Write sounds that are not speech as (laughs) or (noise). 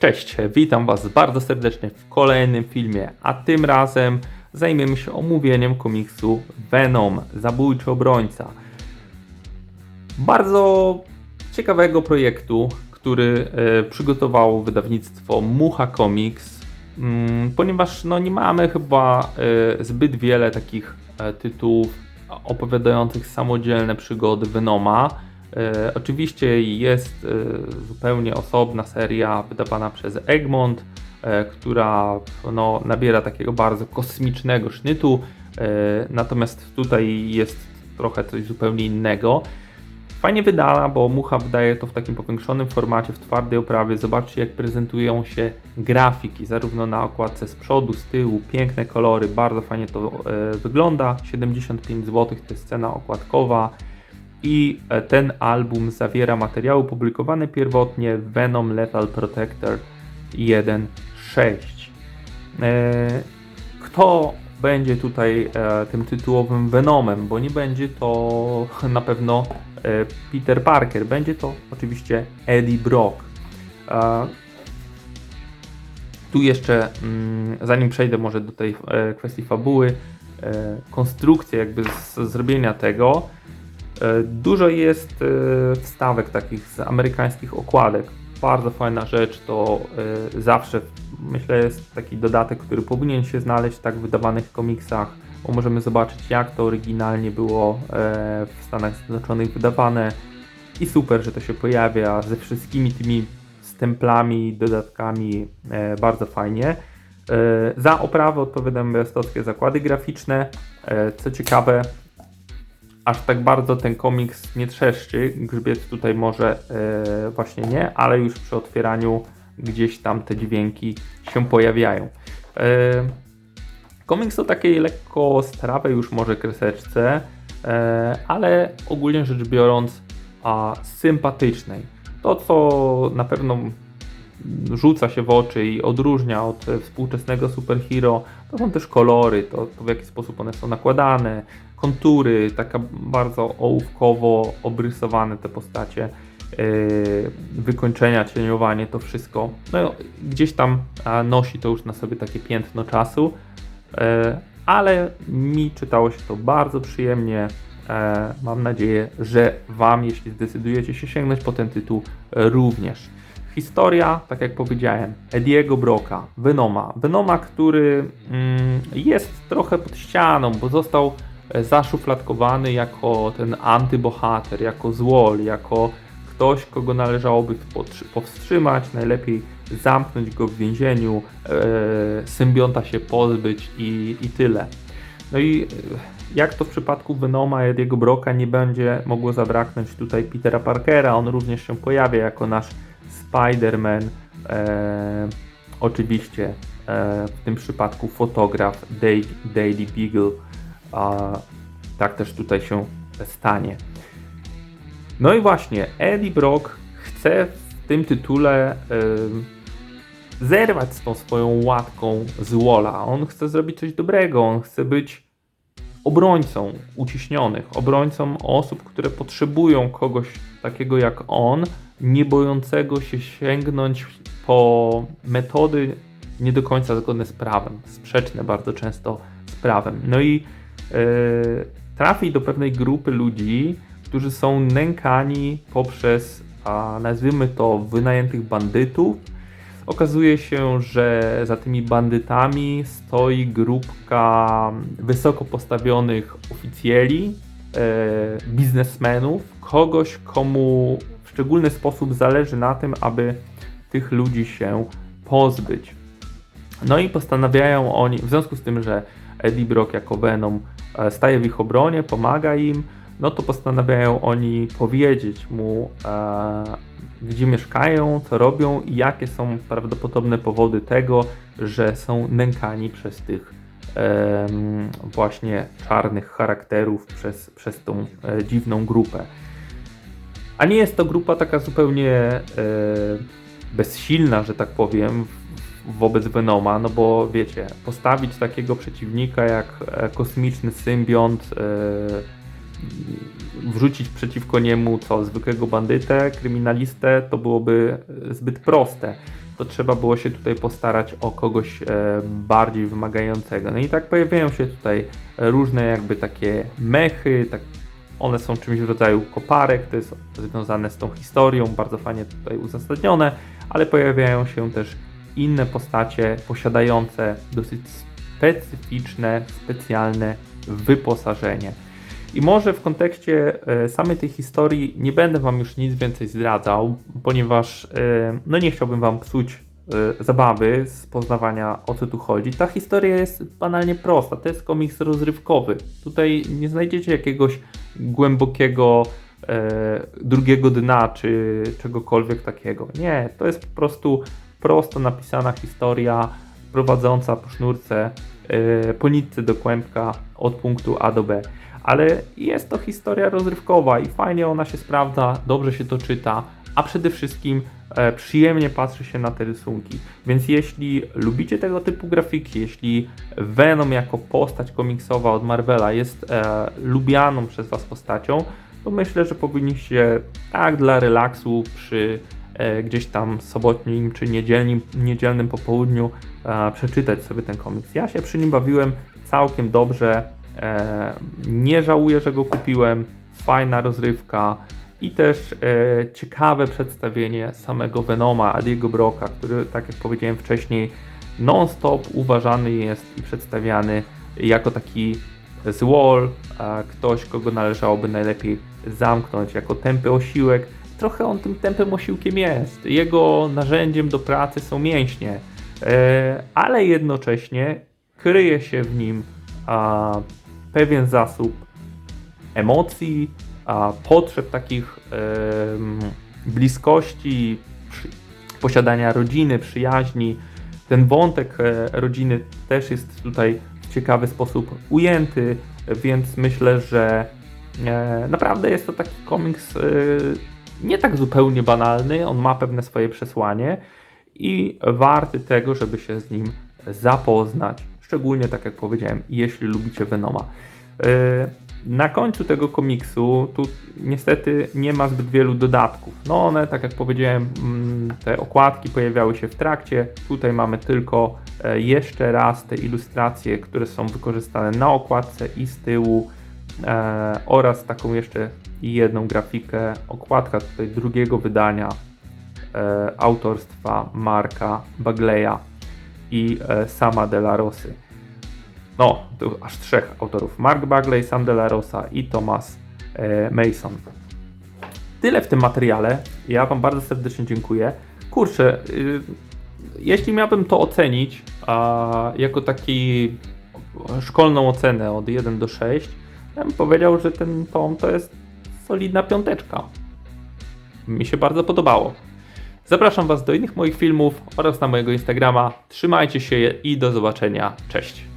Cześć, witam Was bardzo serdecznie w kolejnym filmie, a tym razem zajmiemy się omówieniem komiksu Venom, Zabójczy Obrońca. Bardzo ciekawego projektu, który e, przygotowało wydawnictwo Mucha Comics, mm, ponieważ no, nie mamy chyba e, zbyt wiele takich e, tytułów opowiadających samodzielne przygody Venoma. E, oczywiście jest e, zupełnie osobna seria wydawana przez Egmont, e, która no, nabiera takiego bardzo kosmicznego sznytu, natomiast tutaj jest trochę coś zupełnie innego. Fajnie wydana, bo Mucha wydaje to w takim powiększonym formacie, w twardej oprawie. Zobaczcie, jak prezentują się grafiki, zarówno na okładce z przodu, z tyłu, piękne kolory, bardzo fajnie to e, wygląda. 75 zł to jest cena okładkowa. I e, ten album zawiera materiały publikowane pierwotnie Venom Lethal Protector 1.6. E, Kto będzie tutaj e, tym tytułowym Venomem? Bo nie będzie to (laughs) na pewno Peter Parker, będzie to oczywiście Eddie Brock. Tu jeszcze, mm, zanim przejdę może do tej kwestii fabuły, konstrukcja jakby z zrobienia tego, Dużo jest e, wstawek takich z amerykańskich okładek. Bardzo fajna rzecz, to e, zawsze myślę jest taki dodatek, który powinien się znaleźć w tak wydawanych komiksach, bo możemy zobaczyć jak to oryginalnie było e, w Stanach Zjednoczonych wydawane i super, że to się pojawia ze wszystkimi tymi stemplami, dodatkami, e, bardzo fajnie. E, Za oprawę odpowiadają białostockie zakłady graficzne. E, Co ciekawe, aż tak bardzo ten komiks nie trzeszczy. Grzbiet tutaj może e, właśnie nie, ale już przy otwieraniu gdzieś tam te dźwięki się pojawiają. E, komiks o takiej lekko strawej już może kreseczce, e, ale ogólnie rzecz biorąc a, sympatycznej. To co na pewno rzuca się w oczy i odróżnia od e, współczesnego superhero, to są też kolory, to, to w jaki sposób one są nakładane, kontury, taka bardzo ołówkowo obrysowane te postacie, yy, wykończenia, cieniowanie, to wszystko. No, gdzieś tam nosi to już na sobie takie piętno czasu, yy, ale mi czytało się to bardzo przyjemnie. E, Mam nadzieję, że Wam, jeśli zdecydujecie się sięgnąć po ten tytuł, e, również. Historia, tak jak powiedziałem, Ediego Broka, Venoma. Venoma, który mm, jest trochę pod ścianą, bo został e, zaszufladkowany jako ten antybohater, jako złol, jako ktoś, kogo należałoby powstrzymać, najlepiej zamknąć go w więzieniu, e, symbionta się pozbyć i, i tyle. No i e, jak to w przypadku Venoma i Ediego Broka nie będzie mogło zabraknąć tutaj Petera Parkera, on również się pojawia jako nasz Spider-Man, e, oczywiście e, w tym przypadku fotograf Daily Beagle, a tak też tutaj się stanie. No i właśnie, Eddie Brock chce w tym tytule e, zerwać z tą swoją łatką z Walla. On chce zrobić coś dobrego, on chce być obrońcą uciśnionych, obrońcą osób, które potrzebują kogoś takiego jak on, nie bojącego się sięgnąć po metody nie do końca zgodne z prawem, sprzeczne bardzo często z prawem. No i trafi do pewnej grupy ludzi, którzy są nękani poprzez, a nazwijmy to, wynajętych bandytów. Okazuje się, że za tymi bandytami stoi grupka wysoko postawionych oficjeli, e, biznesmenów, kogoś, komu w szczególny sposób zależy na tym, aby tych ludzi się pozbyć. No i postanawiają oni, w związku z tym, że Eddie Brock jako Venom e, staje w ich obronie, pomaga im, no to postanawiają oni powiedzieć mu, e, gdzie mieszkają, co robią i jakie są prawdopodobne powody tego, że są nękani przez tych właśnie czarnych charakterów, przez, przez tą e, dziwną grupę. A nie jest to grupa taka zupełnie e, bezsilna, że tak powiem, wobec Venoma, no bo wiecie, postawić takiego przeciwnika jak e, kosmiczny symbiont, e, wrzucić przeciwko niemu co, zwykłego bandytę, kryminalistę, to byłoby e, zbyt proste. to trzeba było się tutaj postarać o kogoś bardziej wymagającego. No i tak pojawiają się tutaj różne jakby takie mechy, tak, one są czymś w rodzaju koparek, to jest związane z tą historią, bardzo fajnie tutaj uzasadnione, ale pojawiają się też inne postacie posiadające dosyć specyficzne, specjalne wyposażenie. I może w kontekście e, samej tej historii nie będę Wam już nic więcej zdradzał, ponieważ e, no nie chciałbym Wam psuć e, zabawy z poznawania o co tu chodzi. Ta historia jest banalnie prosta, to jest komiks rozrywkowy. Tutaj nie znajdziecie jakiegoś głębokiego drugiego dna czy czegokolwiek takiego. Nie, to jest po prostu prosto napisana historia prowadząca po sznurce e, po nitce do kłębka od punktu A do B. Ale jest to historia rozrywkowa i fajnie ona się sprawdza, dobrze się to czyta, a przede wszystkim e, przyjemnie patrzy się na te rysunki. Więc jeśli lubicie tego typu grafiki, jeśli Venom jako postać komiksowa od Marvela jest e, lubianą przez Was postacią, to myślę, że powinniście tak dla relaksu przy gdzieś tam sobotnim czy niedzielnym, niedzielnym popołudniu e, przeczytać sobie ten komiks. Ja się przy nim bawiłem całkiem dobrze. E, nie żałuję, że go kupiłem. Fajna rozrywka i też e, ciekawe przedstawienie samego Venoma, Adiego Broka, który, tak jak powiedziałem wcześniej, non-stop uważany jest i przedstawiany jako taki złol, ktoś, kogo należałoby najlepiej zamknąć jako tępy osiłek. Trochę on tym tępym osiłkiem jest. Jego narzędziem do pracy są mięśnie, e, ale jednocześnie kryje się w nim pewien zasób emocji, potrzeb takich em, bliskości, posiadania rodziny, przyjaźni. Ten wątek e, rodziny też jest tutaj w ciekawy sposób ujęty, więc myślę, że e, naprawdę jest to taki komiks e, nie tak zupełnie banalny, on ma pewne swoje przesłanie i warty tego, żeby się z nim zapoznać. Szczególnie, tak jak powiedziałem, jeśli lubicie Venoma. E, Na końcu tego komiksu tu niestety nie ma zbyt wielu dodatków. No one, tak jak powiedziałem, mm, te okładki pojawiały się w trakcie. Tutaj mamy tylko e, jeszcze raz te ilustracje, które są wykorzystane na okładce i z tyłu e, oraz taką jeszcze jedną grafikę. Okładka tutaj drugiego wydania e, autorstwa Marka Bagleya i e, sama De La Rosy. No, tu aż trzech autorów. Mark Bagley, Sam De La Rosa i Thomas e, Mason. Tyle w tym materiale. Ja Wam bardzo serdecznie dziękuję. Kurczę, y, jeśli miałbym to ocenić a, jako taki szkolną ocenę od 1 do 6, ja bym powiedział, że ten tom to jest solidna piąteczka. Mi się bardzo podobało. Zapraszam Was do innych moich filmów oraz na mojego Instagrama. Trzymajcie się i do zobaczenia. Cześć.